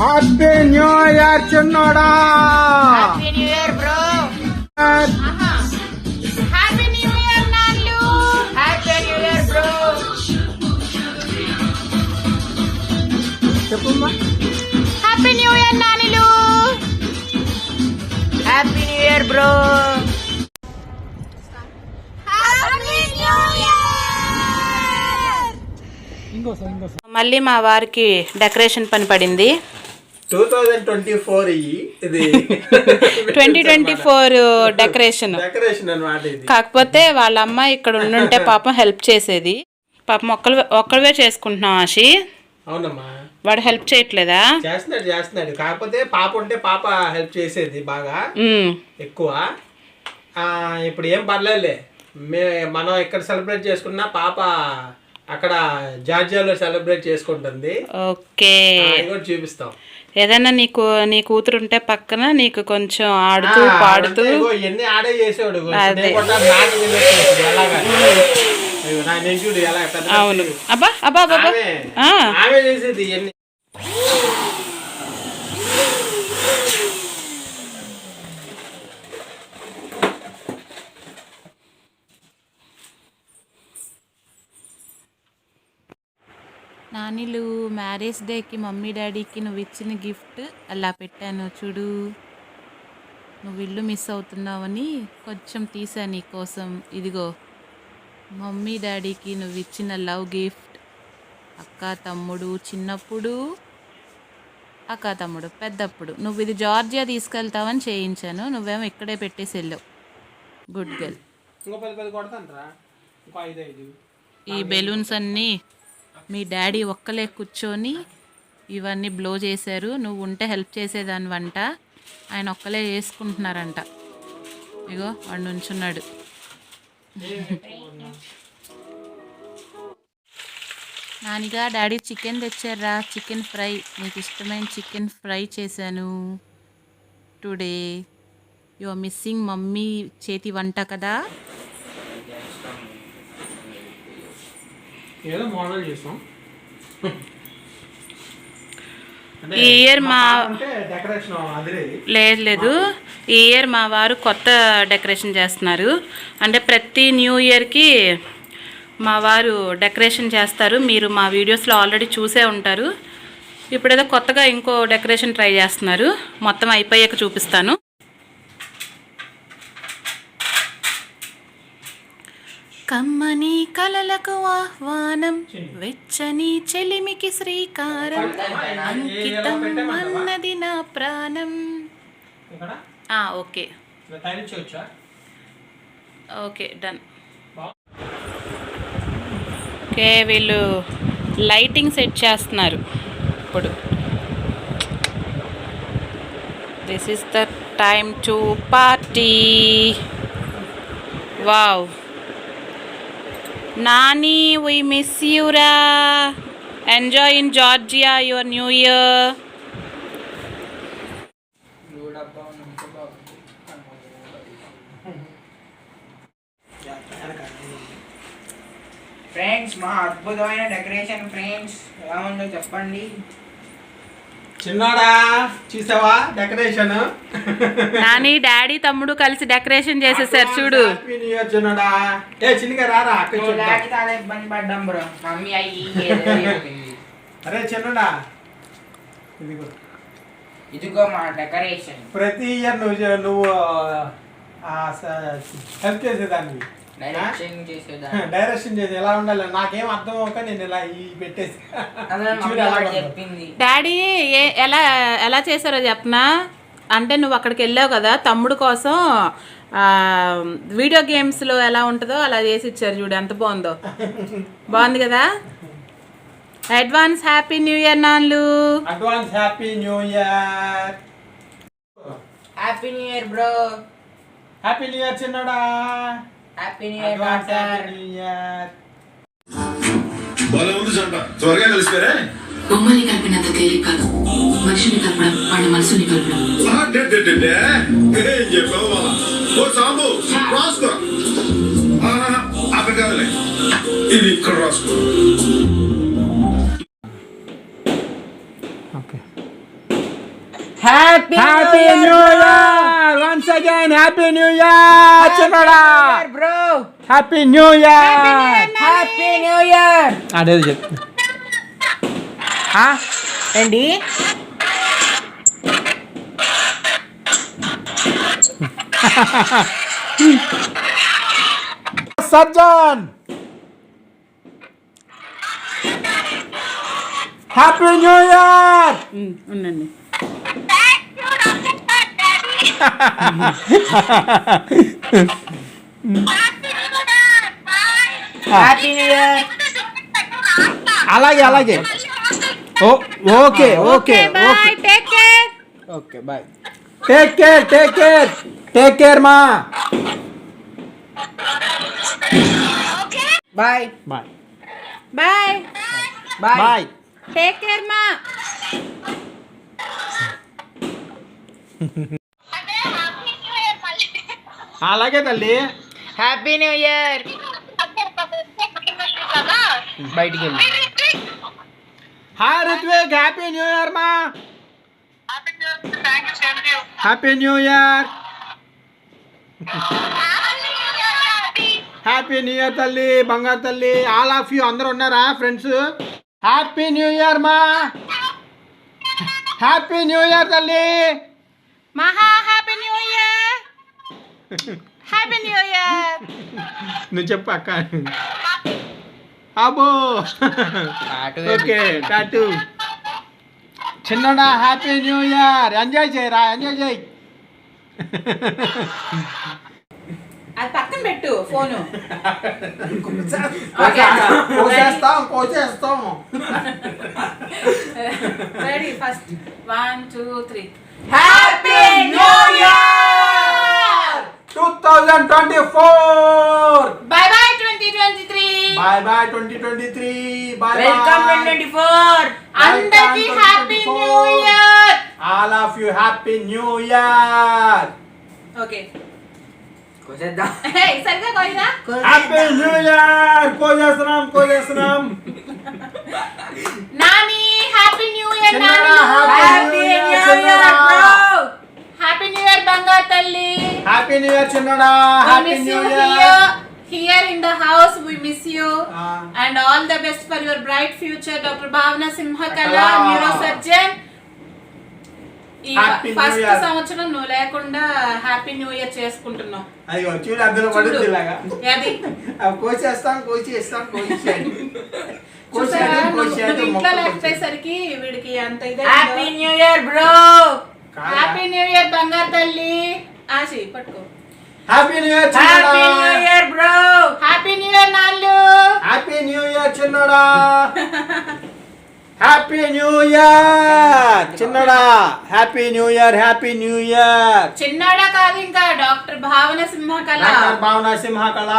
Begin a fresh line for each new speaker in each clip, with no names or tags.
Happy new year చిన్నోడా.
Happy new year bro happy new year నాన్లు happy new year bro
చెప్పమ్మా.
Happy new year నానిలు happy new year bro happy new year
ఇంకోసం ఇంకోసం
మళ్ళీ మా వారికి decoration పని పడింది.
Two thousand twenty four ఇది
twenty twenty four decoration
decoration అన్నమాట ఇది.
కాకపోతే వాళ్ళ అమ్మ ఇక్కడ ఉండుంటే పాపం హెల్ప్ చేసేది. పాపం ఒక్కరు ఒక్కడివే చేసుకుంటున్నాం ఆశి.
అవునమ్మా.
వాడు హెల్ప్ చేయట్లేదా?
చేస్తున్నాడు చేస్తున్నాడు. కాకపోతే పాప ఉంటే పాప హెల్ప్ చేసేది బాగా. ఎక్కువ. ఇప్పుడు ఏం పర్లేదులే. మే మనం ఇక్కడ సెలబ్రేట్ చేసుకున్నా పాప అక్కడ జార్జియాలో సెలబ్రేట్ చేసుకుంటుంది.
ఓకే.
చూపిస్తాం.
ఏదైనా నీకు నీ కూతురు ఉంటే పక్కన నీకు కొంచెం ఆడుతూ పాడుతూ
అంటే ఇగో ఇవన్నీ ఆడే చేసేవాడు ఇగో
అదే.
నేను కూడా నాకు తెలియట్లేదు ఎలాగా ఇగో నా నేను చూడు ఎలా పెద్ద
అవును అబ్బా అబ్బా అబ్బా
ఆమె
ఆ,
ఆమె చేసేది ఇవన్నీ
నానిలు మ్యారేజ్ డేకి మమ్మీ డాడీకి నువ్వు ఇచ్చిన గిఫ్ట్ అలా పెట్టాను. చూడు నువ్వు ఇల్లు మిస్ అవుతున్నావని కొంచెం తీసా నీ కోసం. ఇదిగో మమ్మీ డాడీకి నువ్వు ఇచ్చిన లవ్ గిఫ్ట్. అక్క తమ్ముడు చిన్నప్పుడు అక్క తమ్ముడు పెద్దప్పుడు. నువ్వు ఇది జార్జియా తీసుకెళ్తావని చేయించాను. నువ్వేమో ఇక్కడే పెట్టేసి వెళ్ళావు. Good girl. ఈ బెలూన్స్ అన్నీ మీ డాడీ ఒక్కలే కూర్చొని ఇవన్నీ బ్లో చేశారు. నువ్వు ఉంటే హెల్ప్ చేసేదాని వంట. ఆయన ఒక్కలే చేసుకుంటున్నారంట ఇగో వాడు నుంచున్నాడు. నానిగా డాడీ చికెన్ తెచ్చారా? Chicken fry. నీకు ఇష్టమైన చికెన్ ఫ్రై చేశాను. Today. You are missing mummy చేతి వంట కదా.
ఏదో మోడల్ చేసాం.
ఈ ఇయర్ మా
అంటే డెకరేషన్ అదిరేది
లేదు లేదు. ఈ ఇయర్ మా వారు కొత్త డెకరేషన్ చేస్తున్నారు. అంటే ప్రతి న్యూ ఇయర్కి మా వారు డెకరేషన్ చేస్తారు. మీరు మా వీడియోస్లో ఆల్రెడీ చూసే ఉంటారు. ఇప్పుడేదో కొత్తగా ఇంకో డెకరేషన్ ట్రై చేస్తున్నారు. మొత్తం అయిపోయాక చూపిస్తాను. కమ్మని కలలకు ఆహ్వానం వెచ్చని చెలిమికి శ్రీకారం. అంకితం అన్నది నా ప్రాణం. ఓకే.
Okay done.
ఓకే వీళ్ళు లైటింగ్ సెట్ చేస్తున్నారు. ఇప్పుడు this is the time to party. Wow. Nani we miss యూరా enjoy in Georgia your new year
friends మా అద్భుతమైన డెకరేషన్ ఫ్రెండ్స్ ఎలా ఉందో చెప్పండి.
చిన్నాడా? చూసావా? డెకరేషన్.
నాని డాడీ తమ్ముడు కలిసి డెకరేషన్ చేసేసారు చూడు.
చిన్నాడా ఏ చిన్నగా రారా
ఇబ్బంది పడ్డాం బ్రో. మమ్మీ అయ్యి.
అరే చిన్నడా. ఇదిగో.
ఇదిగో మా డెకరేషన్.
ప్రతి ఇయర్ నువ్వు నువ్వు హెల్ప్ చేసేదాన్ని.
డైరెక్షన్
చేసి ఎలా ఉండాలి? నాకేం అర్థం అవ్వక నేను ఇలా ఈ పెట్టేసి.
డాడీ ఏ ఎలా ఎలా చేశారో చెప్పనా? అంటే నువ్వు అక్కడికి వెళ్ళావు కదా తమ్ముడు కోసం ఆ, వీడియో గేమ్స్లో ఎలా ఉంటుందో అలా చేసి ఇచ్చారు చూడు ఎంత బాగుందో. బాగుంది కదా? Advance happy new year నాన్లు.
Advance happy new year
happy new year bro
happy new year చిన్నడా.
Happy new year
year
భలే ఉంది జంట త్వరగా కలిసిపోయారే?
బొమ్మల్ని కలిపినంత తేలిక కాదు. మనిషిని కలపడం వాళ్ళ మనసుని కలపడం.
ఏం చెప్పావు బావ? ఓ సాంబు రాసుకో. అక్కడ కాదులే ఇది ఇక్కడ రాసుకో.
Happy
happy new year once again happy new year చిన్నడా
bro
happy new year
happy new year
అదే చెప్పు
అండి
సజ్జన్ హ్యాపీ న్యూ ఇయర్
ఉండండి
హ్యాపీ న్యూ ఇయర్
అలాగే అలాగే oh okay okay
bye take care
okay bye take care take care take care మా
bye
bye
bye
bye
bye
take care మా
అలాగే తల్లి
హ్యాపీ న్యూ ఇయర్ బయటికి వెళ్ళి
hi Ritvik happy new year మా. Happy new year happy new year తల్లి బంగారు తల్లి ఆల్ ఆఫ్ యూ అందరు ఉన్నారా ఫ్రెండ్స్ హ్యాపీ న్యూ ఇయర్ మా. హ్యాపీ న్యూ ఇయర్ తల్లి.
మహా happy new year happy new year
నువ్వు చెప్పు అక్క. అబ్బో. ఓకే టాటూ చిన్నడా హ్యాపీ న్యూ ఇయర్ ఎంజాయ్ చేయరా ఎంజాయ్ చేయి.
అది పక్కన పెట్టు
phone.
Ready first one two three
happy new year
two thousand twenty four
bye bye twenty twenty three
bye bye twenty twenty three bye
welcome twenty four
అందరికి happy new year
all of you happy new year
okay
కోసేద్దాం
సరిగా కోయిరా
happy new year కోసేస్తున్నాం కోసేస్తున్నాం
Nani happy new year
చిన్నడా,
Nani
happy
happy
New
new
Year,
year
చిన్నడా.
Bro
happy new year బంగారు తల్లి
happy new year చిన్నడా?
We
happy
miss
new
you
year
here. Here in the house we miss you. And all the best for your bright future dr. Bhavna simhakala
Kala.
neurosurgeon. ఈ
Happy New
first. సంవత్సరం నువ్వు లేకుండా happy new year చేసుకుంటున్నావు.
అయ్యో చూడు అందులో పడుతుంది ఇలాగా.
అది
కోసేయండి.
ఇంట్లో లేకపోయేసరికి వీడికి అంత ఇదే
happy new year bro
happy new year బంగారు తల్లి. ఆశి పట్టుకో.
Happy new
year happy
new
year bro
happy new year నాళ్ళు.
హ్యాపీ న్యూ ఇయర్ చిన్నడా. Happy new year చిన్నడా. Happy new year happy new year
చిన్నాడా కాదు ఇంకా డాక్టర్ భావన సింహకళ.
డాక్టర్ భావన సింహ కళ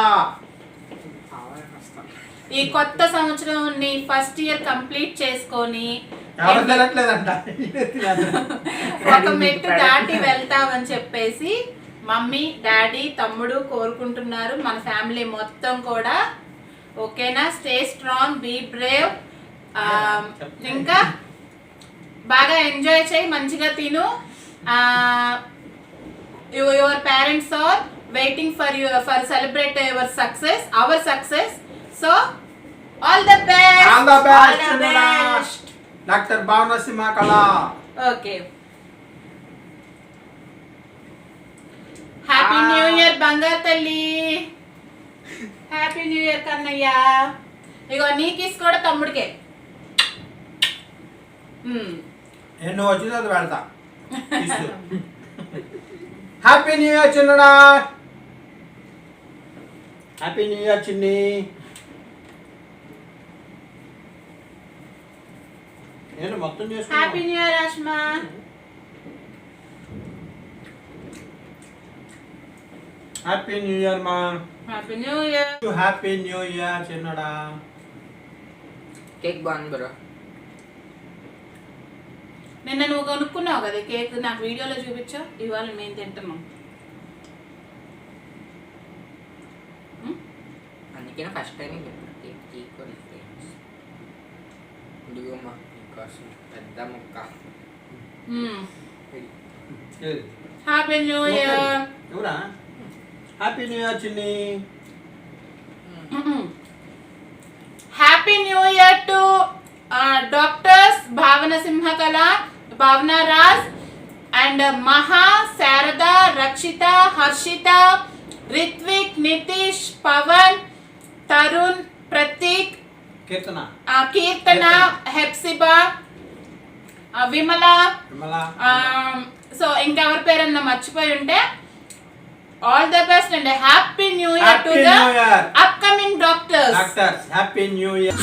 ఈ కొత్త సంవత్సరం నీ ఫస్ట్ ఇయర్ కంప్లీట్ చేసుకొని ఒక మెట్టు దాటి వెళ్తావని చెప్పేసి మమ్మీ డాడీ తమ్ముడు కోరుకుంటున్నారు. మన ఫ్యామిలీ మొత్తం కూడా. ఓకేనా? స్టే స్ట్రాంగ్ బీ బ్రేవ్ ఇంకా బాగా ఎంజాయ్ చేయి మంచిగా తిను. Your parents are waiting for you for celebrate your success our success so
all the
all
the best doctor Bhavana Simha Kala
okay happy new year బంగారు తల్లి happy new year కన్నయ్య. ఇగో నీ కిస్ కూడా తమ్ముడికే. మ్మ్.
ఏ, నువ్వు వచ్చిన తర్వాత పెడతా. హ్యాపీ న్యూ ఇయర్ చిన్నడా. హ్యాపీ న్యూ ఇయర్ చిన్ని. నేను మొత్తం
హ్యాపీ
చేసుకున్నా
new year Rashma
happy new year మా
happy new year
happy new year చిన్నడా
cake బాగుంది బ్రో
నిన్న నువ్వు కొనుక్కున్నావు కదా కేక్ నాకు వీడియోలో చూపించావు ఇవాళ మేము తింటున్నాం?
అందుకే ఫస్ట్ టైం కేక్ కేక్ ఇదిగోమ్మా నీకోసం పెద్ద ముక్క.
హ్యాపీ న్యూ ఇయర్
ఎవరా? హ్యాపీ న్యూ ఇయర్ చిన్ని
happy new year to doctors Bhavana Simhakala Bhavana Raj and Maha Sharada Rakshita Harshita Ritvik Nitish
Pavan
Tarun Prateek Keerthana Keerthana Hepzibah
Vimala
so ఇంకెవరి పేరన్నా మర్చిపోయి ఉంటే All the best and a
happy new year
happy to new the
year. upcoming doctors.
Doctors, happy new year.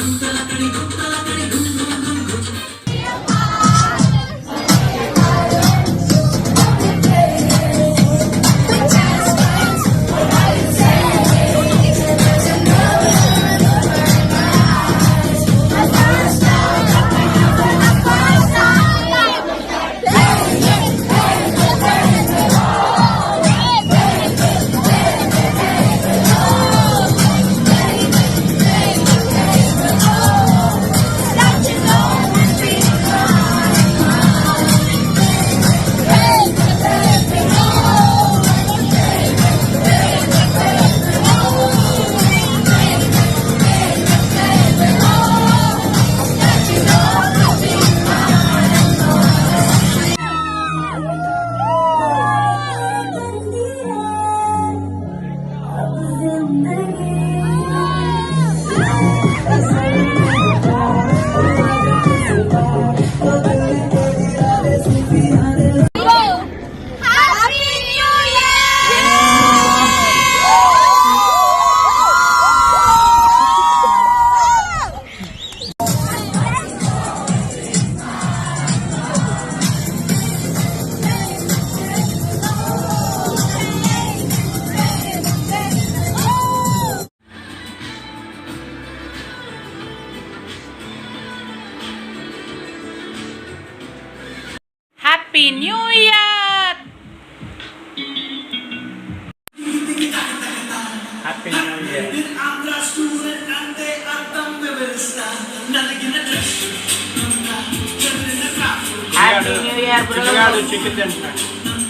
చిన్నగాడు chicken తింటున్నాడు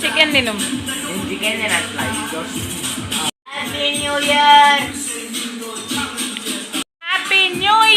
chicken తిను
chicken తినట్లా happy new year